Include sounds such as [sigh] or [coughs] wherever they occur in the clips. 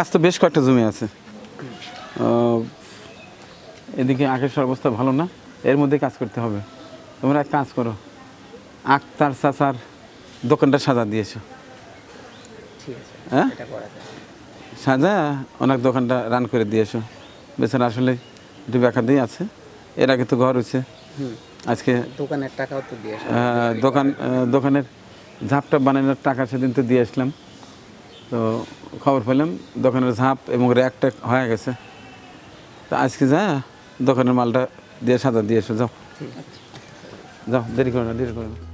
কাজ তো বেশ কয়েকটা জমি আছে। এদিকে আকাশের অবস্থা ভালো না এর মধ্যে কাজ করতে হবে। তোমরা এক কাজ করো আক্তার চাচার দোকানটা সাজা দিয়েছ। হ্যাঁ? সাজা অনেক দোকানটা রান করে দিয়েছ। বেচারা আসলে একটু বেকার দিয়ে আছে এর আগে তো ঘর হয়েছে। আজকে দোকানের টাকাও তো দিয়ে দোকান দোকানের ঝাপটা বানানোর টাকা সেদিন তো দিয়ে আসলাম। তো খবর পেলাম দোকানের ঝাঁপ এবং র্যাকটা হয়ে গেছে। তো আজকে যা দোকানের মালটা দিয়ে সাজা দিয়ে এসো যাও। যাও দেরি করো না দেরি করো না।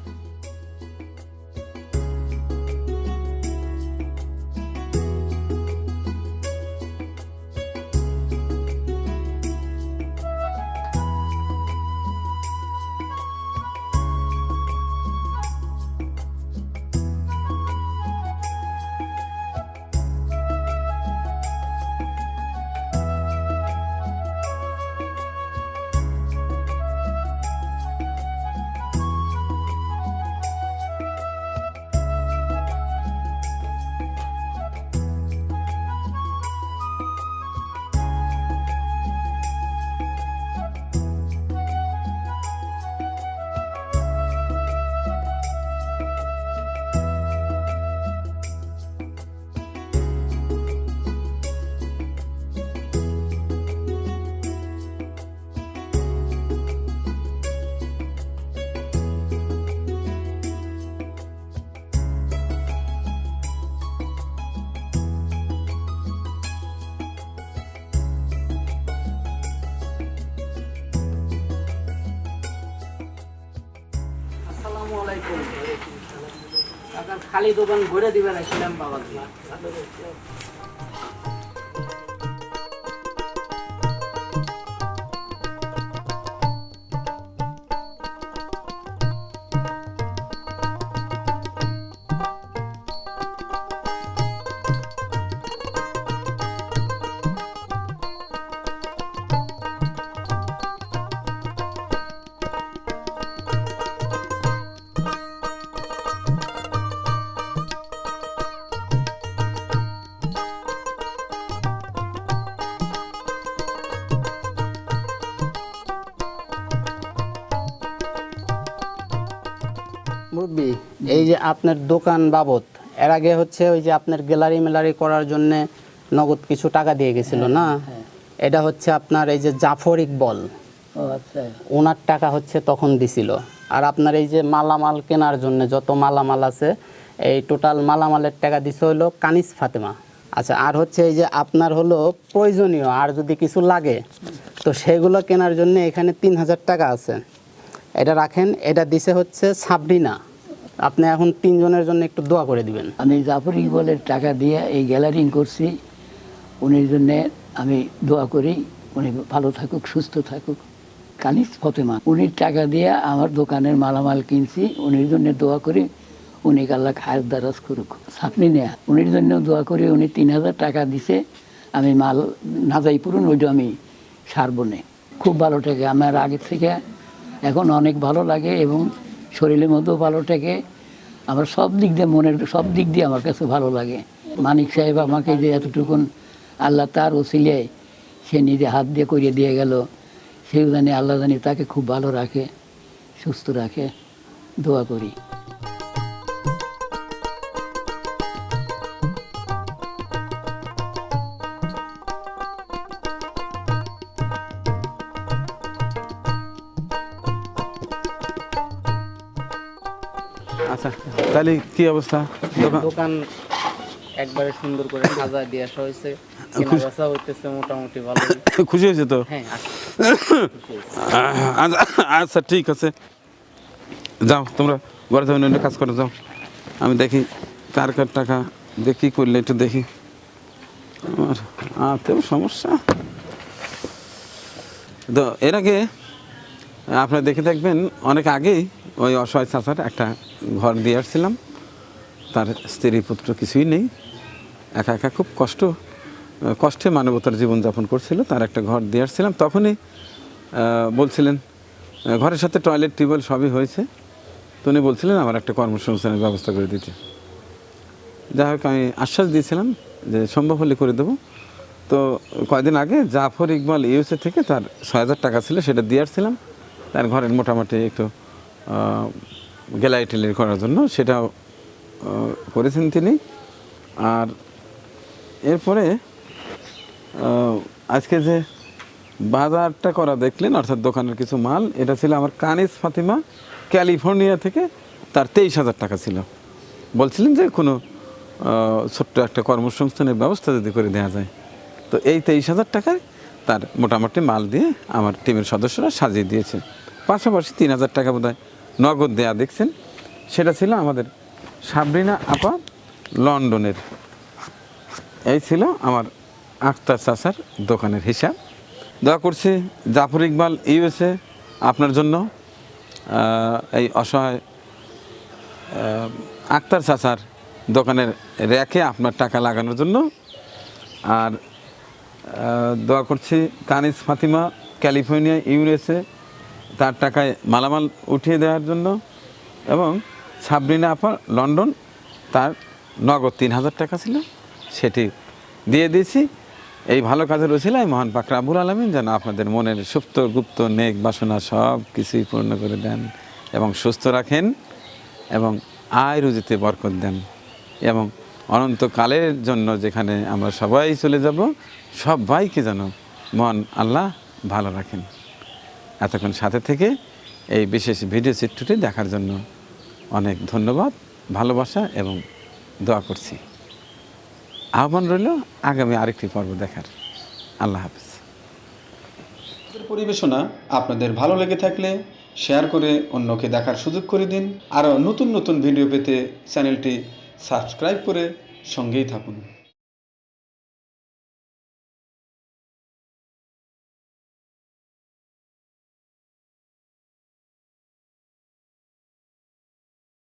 খালি দোকান ঘুরে দিবেন রাখছিলাম বাবা মুরব্বী এই যে আপনার দোকান বাবদ এর আগে হচ্ছে ওই যে আপনার গ্যালারি মেলারি করার জন্য নগদ কিছু টাকা দিয়ে গেছিল না? এটা হচ্ছে আপনার এই যে জাফর ইকবল। আচ্ছা। ওনার টাকা হচ্ছে তখন দিছিল। আর আপনার এই যে মালামাল কেনার জন্য যত মালামাল আছে এই টোটাল মালামালের টাকা দিছে হলো কানিস ফাতেমা। আচ্ছা আর হচ্ছে এই যে আপনার হলো প্রয়োজনীয় আর যদি কিছু লাগে তো সেগুলো কেনার জন্য এখানে তিন হাজার টাকা আছে। এটা রাখেন এটা দিছে হচ্ছে সাবরিনা। আপনি এখন তিনজনের জন্য একটু দোয়া করে দিবেন। আমি জাফর ইকবলের টাকা দিয়ে এই গ্যালারিং করছি। উনির জন্যে আমি দোয়া করি, উনি ভালো থাকুক, সুস্থ থাকুক। কানিস ফতেমা, উনির টাকা দিয়ে আমার দোকানের মালামাল কিনছি, উনির জন্য দোয়া করি, উনি আল্লাহ খায়ের দ্বারাজ করুক। আপনি নেয়া, উনির জন্য দোয়া করি, উনি তিন হাজার টাকা দিছে, আমি মাল না যাই পুরুন ওইটা আমি সারবো খুব ভালো থাকে আমার আগের থেকে এখন অনেক ভালো লাগে এবং শরীরের মধ্যেও ভালো থাকে আমার সব দিক দিয়ে মনের সব দিক দিয়ে আমার কাছে ভালো লাগে। মানিক সাহেব আমাকে যে এতটুকুন আল্লাহ তার ওসিলিয়ায় সে নিজে হাত দিয়ে করিয়ে দিয়ে গেল, সেও জানি আল্লাহ জানি তাকে খুব ভালো রাখে, সুস্থ রাখে। দোয়া করি। আচ্ছা। তাহলে কি অবস্থা? দোকান একবারে সুন্দর করে সাজা দিয়ে আসা হয়েছে। হইতেছে মোটামুটি ভালো [coughs] খুশি হয়েছে তো? হ্যাঁ আচ্ছা। [coughs] আচ্ছা, আচ্ছা ঠিক আছে। যাও তোমরা ঘরে যাও অন্য কাজ করে যাও। আমি দেখি কার কার টাকা দেখি করলে একটু দেখি। আমার আতেও সমস্যা। তো এর আগে আপনারা দেখে থাকবেন অনেক আগেই ওই অসহায় চাচার একটা ঘর দিয়ে আসছিলাম। তার স্ত্রী পুত্র কিছুই নেই। একা একা খুব কষ্ট, কষ্টে মানবতার জীবনযাপন করছিল। তার একটা ঘর দিয়ে আসছিলাম। তখনই বলছিলেন, ঘরের সাথে টয়লেট টিউবওয়েল সবই হয়েছে। তো উনি বলছিলেন, আমার একটা কর্মসংস্থানের ব্যবস্থা করে দিতে। যাই হোক, আমি আশ্বাস দিয়েছিলাম যে সম্ভব হলে করে দেবো। তো কয়দিন আগে জাফর ইকবাল ইউএসএ থেকে তার ছয় হাজার টাকা ছিল, সেটা দিয়ে আসছিলাম। তার ঘরের মোটামুটি একটু গেলাই টেলাই করার জন্য সেটাও করেছেন তিনি। আর এরপরে আজকে যে বাজারটা করা দেখলেন, অর্থাৎ দোকানের কিছু মাল, এটা ছিল আমার কানিস ফাতিমা, ক্যালিফোর্নিয়া থেকে তার তেইশ হাজার টাকা ছিল। বলছিলেন যে কোনো ছোট্ট একটা কর্মসংস্থানের ব্যবস্থা যদি করে দেওয়া যায়। তো এই তেইশ হাজার টাকায় তার মোটামুটি মাল দিয়ে আমার টিমের সদস্যরা সাজিয়ে দিয়েছে। পাশাপাশি তিন হাজার টাকা বোধহয় নগদ দেয়া দেখছেন? সেটা ছিল আমাদের সাবরিনা আপা লন্ডনের। এই ছিল আমার আখতার চাচার দোকানের হিসাব। দয়া করছি জাফর ইকবাল, ইউএসএ, আপনার জন্য এই অসহায় আক্তার চাচার দোকানের র্যাকে আপনার টাকা লাগানোর জন্য। আর দোয়া করছি কানিস ফাতিমা, ক্যালিফোর্নিয়া, ইউএসএ তার টাকায় মালামাল উঠিয়ে দেওয়ার জন্য এবং সাবরিনা আপা লন্ডন তার নগদ তিন হাজার টাকা ছিল, সেটি দিয়ে দিয়েছি। এই ভালো কাজের ওসিলায় মহান পাক রাবুল আলমিন যেন আপনাদের মনের সুপ্ত, গুপ্ত, নেক বাসনা সব কিছুই পূর্ণ করে দেন এবং সুস্থ রাখেন এবং আয় রুজিতে বরকত দেন এবং অনন্তকালের জন্য যেখানে আমরা সবাই চলে যাব, সবাইকে যেন মন আল্লাহ ভালো রাখেন। এতক্ষণ সাথে থেকে এই বিশেষ ভিডিও চিত্রটি দেখার জন্য অনেক ধন্যবাদ, ভালোবাসা এবং দোয়া করছি। আহ্বান রইল আগামী আরেকটি পর্ব দেখার। আল্লাহ হাফিজ। পরিবেশনা আপনাদের ভালো লেগে থাকলে শেয়ার করে অন্যকে দেখার সুযোগ করে দিন। আরও নতুন নতুন ভিডিও পেতে চ্যানেলটি সাবস্ক্রাইব করে সঙ্গেই থাকুন।